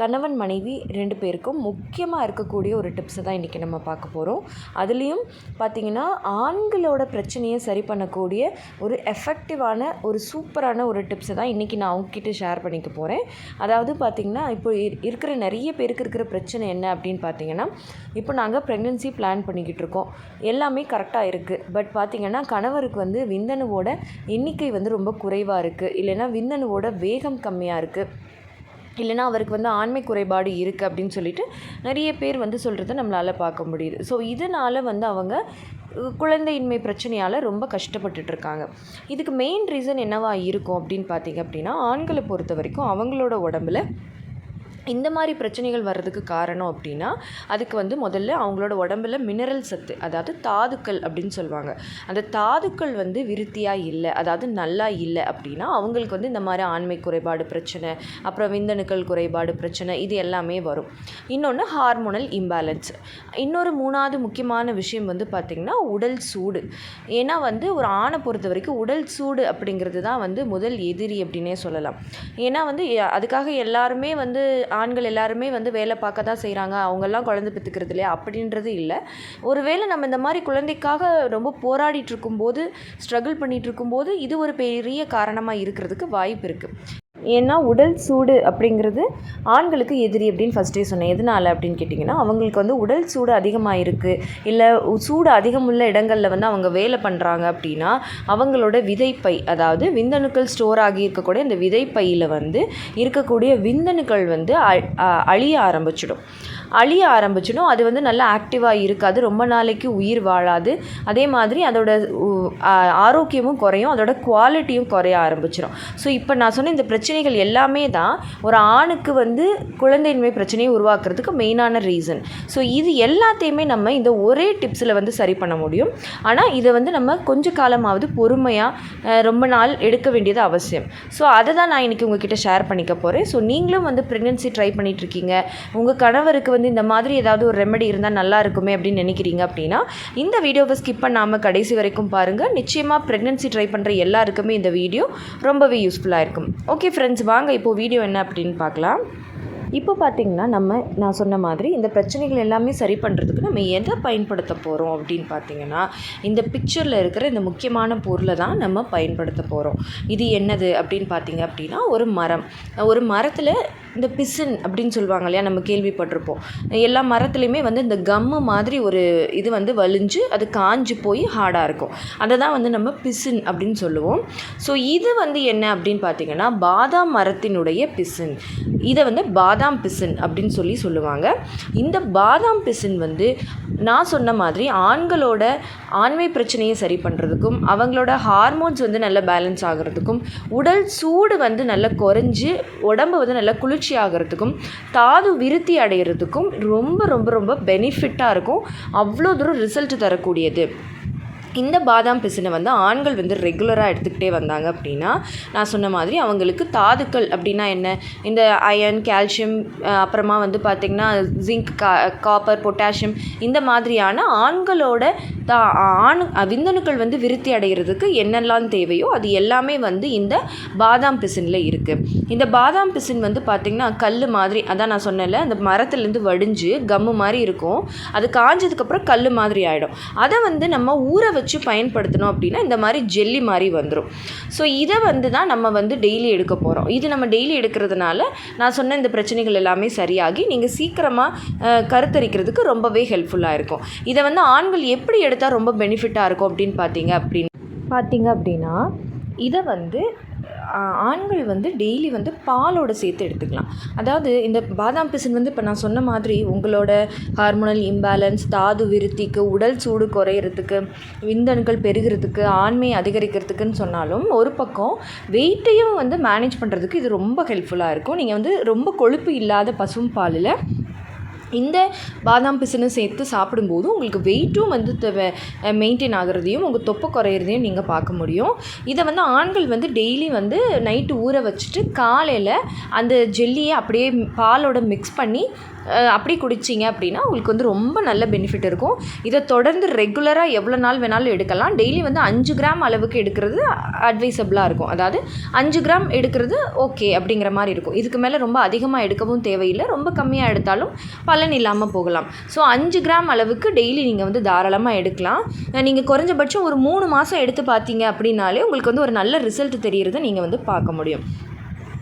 கணவன் மனைவி ரெண்டு பேருக்கும் முக்கியமாக இருக்கக்கூடிய ஒரு டிப்ஸை தான் இன்றைக்கி நம்ம பார்க்க போகிறோம் அதுலேயும் பார்த்திங்கன்னா ஆண்களோட பிரச்சனையை சரி பண்ணக்கூடிய ஒரு எஃபெக்டிவான ஒரு சூப்பரான ஒரு டிப்ஸை தான் இன்றைக்கி நான் அவங்கக்கிட்ட ஷேர் பண்ணிக்க போகிறேன் அதாவது பார்த்திங்கன்னா இப்போ இரு- இருக்கிற நிறைய பேருக்கு இருக்கிற பிரச்சனை என்ன அப்படின்னு பார்த்தீங்கன்னா இப்போ நாங்கள் ப்ரெக்னென்சி பிளான் பண்ணிக்கிட்டு இருக்கோம். எல்லாமே கரெக்டாக இருக்குது பட் பார்த்திங்கன்னா கணவருக்கு வந்து விந்தணுவோட எண்ணிக்கை வந்து ரொம்ப குறைவாக இருக்குது இல்லைன்னா விந்தணுவோட வேகம் கம்மியாக இருக்குது இல்லைன்னா அவருக்கு வந்து ஆண்மை குறைபாடு இருக்குது அப்படின்னு சொல்லிட்டு நிறைய பேர் வந்து சொல்கிறத நம்மளால் பார்க்க முடியுது. ஸோ இதனால் வந்து அவங்க குழந்தையின்மை பிரச்சனையால் ரொம்ப கஷ்டப்பட்டுட்டு இருக்காங்க. இதுக்கு மெயின் ரீசன் என்னவா இருக்கும் அப்படின்னு பார்த்தீங்க அப்படின்னா ஆண்களை பொறுத்த வரைக்கும் அவங்களோட உடம்புல இந்த மாதிரி பிரச்சனைகள் வர்றதுக்கு காரணம் அப்படின்னா அதுக்கு வந்து முதல்ல அவங்களோட உடம்புல மினரல் சத்து அதாவது தாதுக்கள் அப்படின்னு சொல்லுவாங்க. அந்த தாதுக்கள் வந்து விருத்தியாக இல்லை அதாவது நல்லா இல்லை அப்படின்னா அவங்களுக்கு வந்து இந்த மாதிரி ஆண்மை குறைபாடு பிரச்சனை அப்புறம் விந்தணுக்கள் குறைபாடு பிரச்சனை இது எல்லாமே வரும். இன்னொன்று ஹார்மோனல் இம்பேலன்ஸ் இன்னொரு மூணாவது முக்கியமான விஷயம் வந்து பார்த்திங்கன்னா உடல் சூடு. ஏன்னா வந்து ஒரு ஆணை பொறுத்த வரைக்கும் உடல் சூடு அப்படிங்கிறது தான் வந்து முதல் எதிரி அப்படின்னே சொல்லலாம். ஏன்னா வந்து அதுக்காக எல்லாருமே வந்து ஆண்கள் எல்லாருமே வந்து வேலை பார்க்க தான் செய்கிறாங்க அவங்கெல்லாம் குழந்தை பெற்றுக்கிறது இல்லையா? அப்படின்றது இல்லை. ஒருவேளை நம்ம இந்த மாதிரி குழந்தைக்காக ரொம்ப போராடிட்டு இருக்கும்போது ஸ்ட்ரகிள் பண்ணிகிட்டு இருக்கும்போது இது ஒரு பெரிய காரணமாக இருக்கிறதுக்கு வாய்ப்பு இருக்குது ஏன்னா உடல் சூடு அப்படிங்கிறது ஆண்களுக்கு எதிரி அப்படின்னு ஃபஸ்ட்டே சொன்னேன். எதனால அப்படின்னு கேட்டிங்கன்னா அவங்களுக்கு வந்து உடல் சூடு அதிகமாக இருக்குது இல்லை சூடு அதிகமுள்ள இடங்களில் வந்து அவங்க வேலை பண்ணுறாங்க அப்படின்னா அவங்களோட விதைப்பை அதாவது விந்தணுக்கள் ஸ்டோர் ஆகி இருக்கக்கூடிய இந்த விதைப்பையில் வந்து இருக்கக்கூடிய விந்தணுக்கள் வந்து அ- அழிய ஆரம்பிச்சிடும். அழிய ஆரம்பிச்சிடும். அது வந்து நல்லா ஆக்டிவாக இருக்காது ரொம்ப நாளைக்கு உயிர் வாழாது. அதே மாதிரி அதோட உ- ஆரோக்கியமும் குறையும். அதோட குவாலிட்டியும் குறைய ஆரம்பிச்சிடும். ஸோ இப்போ நான் சொன்ன இந்த பிரச்சனை பிரச்சனைகள் எல்லாமே தான் ஒரு ஆணுக்கு வந்து குழந்தையின்மை பிரச்சனையை உருவாக்குறதுக்கு மெயினான ரீசன் ஸோ இது எல்லாத்தையுமே நம்ம இந்த ஒரே டிப்ஸில் வந்து சரி பண்ண முடியும். ஆனால் இதை வந்து நம்ம கொஞ்ச காலமாவது பொறுமையாக ரொம்ப நாள் எடுக்க வேண்டியது அவசியம். ஸோ அதை தான் நான் இன்றைக்கி உங்ககிட்ட ஷேர் பண்ணிக்க போகிறேன் ஸோ நீங்களும் வந்து ப்ரெக்னென்சி ட்ரை பண்ணிட்டு இருக்கீங்க. உங்கள் கணவருக்கு வந்து இந்த மாதிரி ஏதாவது ஒரு ரெமெடி இருந்தால் நல்லா இருக்குமே அப்படின்னு நினைக்கிறீங்க அப்படின்னா இந்த வீடியோவை ஸ்கிப் பண்ணாமல் கடைசி வரைக்கும் பாருங்கள் நிச்சயமாக ப்ரெக்னென்சி ட்ரை பண்ணுற எல்லாருக்குமே இந்த வீடியோ ரொம்பவே யூஸ்ஃபுல்லாக இருக்கும். ஓகே ஃப்ரெண்ட்ஸ் வாங்க இப்போ வீடியோ என்ன அப்படின்னு பார்க்கலாம். இப்போ பார்த்திங்கன்னா நம்ம நான் சொன்ன மாதிரி இந்த பிரச்சனைகள் எல்லாமே சரி பண்ணுறதுக்கு நம்ம எதை பயன்படுத்த போகிறோம் அப்படின்னு பார்த்தீங்கன்னா இந்த பிக்சரில் இருக்கிற இந்த முக்கியமான பொருளை தான் நம்ம பயன்படுத்த போகிறோம் இது என்னது அப்படின்னு பார்த்தீங்க அப்படின்னா ஒரு மரம். ஒரு மரத்தில் இந்த பிசின் அப்படின்னு சொல்லுவாங்க இல்லையா நம்ம கேள்விப்பட்டிருப்போம். எல்லா மரத்துலேயுமே வந்து இந்த கம்மு மாதிரி ஒரு இது வந்து வலிஞ்சு அது காஞ்சு போய் ஹார்டாக இருக்கும். அதை தான் வந்து நம்ம பிசின் அப்படின்னு சொல்லுவோம். ஸோ இது வந்து என்ன அப்படின்னு பார்த்தீங்கன்னா பாதாம் மரத்தினுடைய பிசின் இதை வந்து பாதாம் பாதாம் பிசின் அப்படின்னு சொல்லி சொல்லுவாங்க. இந்த பாதாம் பிசின் வந்து நான் சொன்ன மாதிரி ஆண்களோட ஆண்மை பிரச்சனையை சரி பண்ணுறதுக்கும் அவங்களோட ஹார்மோன்ஸ் வந்து நல்ல பேலன்ஸ் ஆகிறதுக்கும் உடல் சூடு வந்து நல்லா குறைஞ்சி உடம்பு வந்து நல்லா குளிர்ச்சி ஆகிறதுக்கும் தாது விருத்தி அடைகிறதுக்கும் ரொம்ப ரொம்ப ரொம்ப பெனிஃபிட்டாக இருக்கும். அவ்வளோ தூரம் ரிசல்ட் தரக்கூடியது. இந்த பாதாம் பிசினை வந்து ஆண்கள் வந்து ரெகுலராக எடுத்துக்கிட்டே வந்தாங்க அப்படின்னா நான் சொன்ன மாதிரி அவங்களுக்கு தாதுக்கள் அப்படின்னா என்ன? இந்த அயன் கால்சியம் அப்புறமா வந்து பார்த்திங்கன்னா ஜிங்க் கா காப்பர் பொட்டாசியம் இந்த மாதிரியான ஆண்களோட தா ஆண் விந்தணுக்கள் வந்து விருத்தி அடைகிறதுக்கு என்னெல்லாம் தேவையோ அது எல்லாமே வந்து இந்த பாதாம் பிசினில் இருக்குது இந்த பாதாம் பிசின் வந்து பார்த்திங்கன்னா கல் மாதிரி அதான் நான் சொன்னல அந்த மரத்துலேருந்து வடிஞ்சு கம்மு மாதிரி இருக்கும். அது காஞ்சதுக்கப்புறம் கல் மாதிரி ஆகிடும் அதை வந்து நம்ம ஊற வச்சு பயன்படுத்தணும் அப்படின்னா இந்த மாதிரி ஜெல்லி மாதிரி வந்துடும் ஸோ இதை வந்து தான் நம்ம வந்து டெய்லி எடுக்க போகிறோம் இது நம்ம டெய்லி எடுக்கிறதுனால நான் சொன்ன இந்த பிரச்சனைகள் எல்லாமே சரியாகி நீங்கள் சீக்கிரமாக கருத்தரிக்கிறதுக்கு ரொம்பவே ஹெல்ப்ஃபுல்லாக இருக்கும். இதை வந்து ஆண்கள் எப்படி எடுத்தால் ரொம்ப பெனிஃபிட்டாக இருக்கும் அப்படின்னு பார்த்தீங்க அப்படின்னு பார்த்தீங்க அப்படின்னா இதை வந்து ஆண்கள் வந்து டெய்லி வந்து பாலோட சேர்த்து எடுத்துக்கலாம். அதாவது இந்த பாதாம் பிசின் வந்து இப்போ நான் சொன்ன மாதிரி உங்களோட ஹார்மோனல் இம்பேலன்ஸ் தாது விருத்திக்கு உடல் சூடு குறையிறதுக்கு விந்தணுக்கள் பெருகிறதுக்கு ஆண்மை அதிகரிக்கிறதுக்குன்னு சொன்னாலும் ஒரு பக்கம் வெயிட்டையும் வந்து மேனேஜ் பண்ணுறதுக்கு இது ரொம்ப ஹெல்ப்ஃபுல்லாக இருக்கும். நீங்கள் வந்து ரொம்ப கொழுப்பு இல்லாத பசும் பாலில் இந்த பாதாம் பிசுனை சேர்த்து சாப்பிடும்போது உங்களுக்கு வெயிட்டும் வந்து மெயின்டைன் ஆகிறதையும் உங்கள் தொப்பை குறையிறதையும் நீங்கள் பார்க்க முடியும். இதை வந்து ஆண்கள் வந்து டெய்லி வந்து நைட்டு ஊற வச்சுட்டு காலையில் அந்த ஜெல்லியை அப்படியே பாலோட மிக்ஸ் பண்ணி அப்படி குடிச்சிங்க அப்படின்னா உங்களுக்கு வந்து ரொம்ப நல்ல பெனிஃபிட் இருக்கும். இதை தொடர்ந்து ரெகுலராக எவ்வளோ நாள் வேணாலும் எடுக்கலாம். டெய்லி வந்து அஞ்சு கிராம் அளவுக்கு எடுக்கிறது அட்வைசபிளாக இருக்கும். அதாவது அஞ்சு கிராம் எடுக்கிறது ஓகே அப்படிங்கிற மாதிரி இருக்கும். இதுக்கு மேலே ரொம்ப அதிகமாக எடுக்கவும் தேவையில்லை. ரொம்ப கம்மியாக எடுத்தாலும் பல பலன் இல்லாமல் போகலாம். ஸோ அஞ்சு கிராம் அளவுக்கு டெய்லி நீங்கள் வந்து தாராளமாக எடுக்கலாம். நீங்கள் குறைஞ்சபட்சம் ஒரு மூணு மாதம் எடுத்து பார்த்தீங்க அப்படின்னாலே உங்களுக்கு வந்து ஒரு நல்ல ரிசல்ட் தெரிகிறத நீங்கள் வந்து பார்க்க முடியும்.